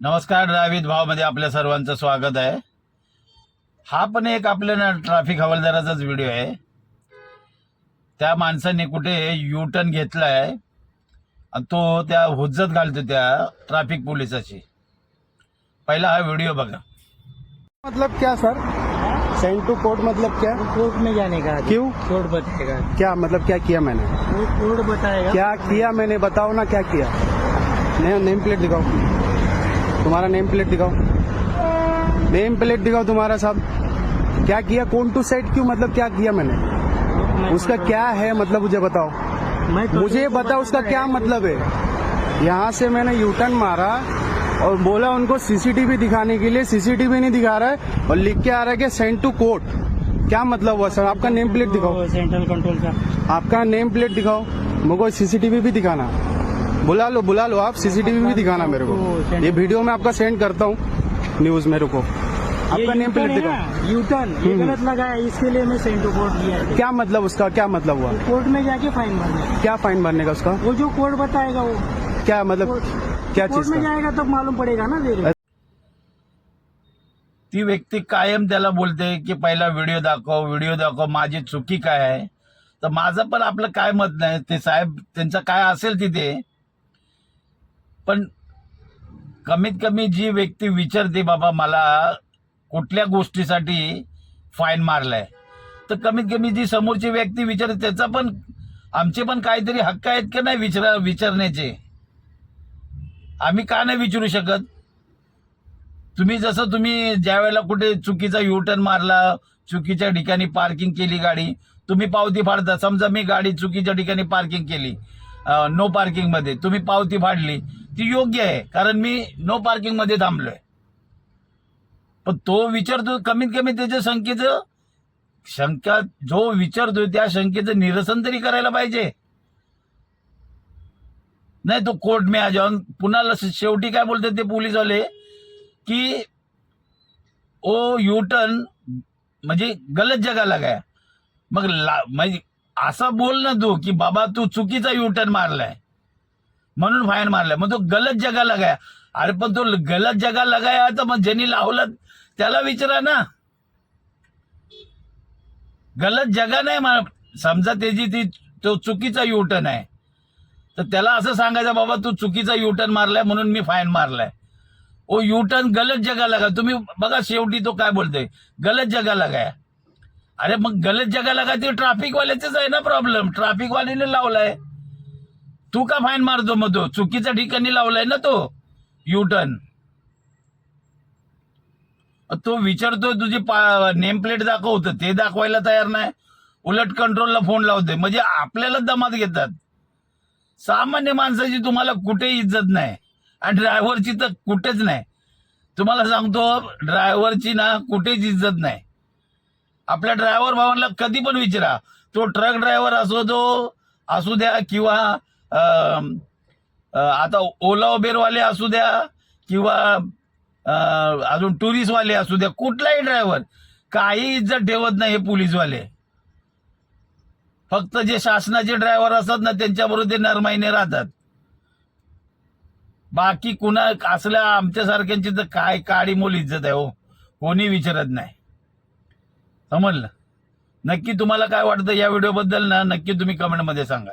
नमस्कार ड्रायव्हित भावमध्ये आपल्या सर्वांचं स्वागत आहे. हा पण एक आपल्या ना ट्रॅफिक हवालदाराचाच व्हिडिओ आहे. त्या माणसाने कुठे यू टर्न घेतलाय आणि तो त्या हुज्जत घालतो त्या ट्रॅफिक पोलिसाची. पहिला हा व्हिडिओ बघा. मतलब क्या सर सेंड टू कोर्ट मतलब क्या? कोर्ट में जाने का क्यों? कोर्ट बताएगा। क्या मतलब क्या किया मैंने? कोर्ट बताएगा। क्या किया मैंने? बताओ ना क्या किया। नहीं नेम प्लेट दिखाओ। तुम्हारा नेम प्लेट दिखाओ। नेम प्लेट दिखाओ तुम्हारा साहब। क्या किया? कौन टू सेट क्यों? मतलब क्या किया मैंने? उसका क्या है? मतलब मुझे बताओ। तो मुझे बताओ उसका क्या मतलब है। यहाँ से मैंने यू टर्न मारा और बोला उनको सीसीटीवी दिखाने के लिए। सीसीटीवी नहीं दिखा रहा है और लिख के आ रहा है कि सेंड टू कोर्ट क्या मतलब हुआ सर आपका नेम प्लेट दिखाओ। सेंट्रल कंट्रोल का। आपका नेम प्लेट दिखाओ। मुझको सीसीटीवी भी दिखाना। बुला लो बुला लो। आप सीसीटीवी भी दिखाना मेरे को। ये वीडियो मैं आपका सेंड करता हूँ। न्यूज़ मेरे को। आपका नेम प्लेट दिखाओ। यू टर्न ये हम्म। गलत लगा है इसके लिए मैं सेंट टू कोर्ट किया क्या मतलब उसका? क्या मतलब हुआ? कोर्ट में जाके फाइन भरना क्या फाइन भरने का उसका? वो जो कोर्ट बताएगा वो। क्या मतलब क्या चीज़ में जाएगा तब मालूम पड़ेगा ना फिर ती व्यक्ती कायम त्याला बोलते की पहिला व्हिडिओ दाखव व्हिडिओ दाखव माझी चुकी काय आहे? तर माझं पण आपलं काय मत नाही. ते साहेब त्यांचं काय असेल तिथे पण कमीत कमी जी व्यक्ती विचारते बाबा मला कुठल्या गोष्टीसाठी फाईन मारलाय? तर कमीत कमी जी समोरची व्यक्ती विचारते त्याचा पण आमचे पण काहीतरी हक्क आहेत की नाही विचारा विचारण्याचे? आम्ही का नाही विचारू शकत? तुम्ही जसं तुम्ही ज्या वेळेला कुठे चुकीचा युटर्न मारला चुकीच्या ठिकाणी पार्किंग केली गाडी तुम्ही पावती फाडता. समजा मी गाडी चुकीच्या ठिकाणी पार्किंग केली नो पार्किंगमध्ये तुम्ही पावती फाडली ती योग्य आहे कारण मी नो पार्किंगमध्ये थांबलोय. पण तो विचारतो कमीत कमी त्याच्या शंकेचं शंका जो विचारतोय त्या शंकेचं निरसन तरी करायला पाहिजे. नाही तो कोर्ट मे जाऊन पुन्हा शेवटी काय बोलतात ते पोलीसवाले कि ओ युटर्न म्हणजे गलत जगाला गया. मग ला- म्हणजे असं बोल ना तू की बाबा तू चुकीचा युटर्न मारलाय. म्हणून फाईन मारलाय. मग तो गलत जगाला गया अरे पण तो गलत जगाला गया तर मग ज्यांनी लावलं त्याला विचारा ना. गलत जगा नाही समजा त्याची ती तो चुकीचा युटर्न आहे. तर त्याला असं सांगायचं बाबा तू चुकीचा युटर्न मारलाय म्हणून मी फाईन मारलाय. ओ युटर्न गलत जगाला लगा तुम्ही बघा शेवटी तो काय बोलतोय. गलत जगाला लगाय. अरे मग गलत जगाला लगा ते ट्रॅफिक आहे ना प्रॉब्लेम ट्राफिकवाल्याने लावलाय. तू का फाईन मारतो मग तो? चुकीच्या ठिकाणी लावलाय ना तो. युटर्न तो विचारतोय तुझी नेम प्लेट दाखवतं. ते दाखवायला तयार नाही. उलट कंट्रोलला फोन लावतोय. म्हणजे आपल्याला दमात घेतात. सामान्य माणसाची तुम्हाला कुठे इज्जत नाही. आणि ड्रायव्हरची तर कुठेच नाही. तुम्हाला सांगतो ड्रायव्हरची ना कुठेच इज्जत नाही. आपल्या ड्रायव्हर भावांना कधी पण विचारा. तो ट्रक ड्रायव्हर असो तो असू द्या किंवा आता ओला उबेरवाले असू द्या किंवा अजून टुरिस्टवाले असू द्या कुठलाही ड्रायव्हर काही इज्जत ठेवत नाही हे पोलीसवाले. फक्त जे शासनाचे ड्रायव्हर असतात ना त्यांच्याबरोबर ते नरमाईने राहतात. बाकी कुणा असल्या आमच्यासारख्यांची तर काय काडी मोल इज्जत आहे हो. कोणी विचारत नाही. समजलं? नक्की तुम्हाला काय वाटतं या व्हिडिओबद्दल ना नक्की तुम्ही कमेंटमध्ये सांगा.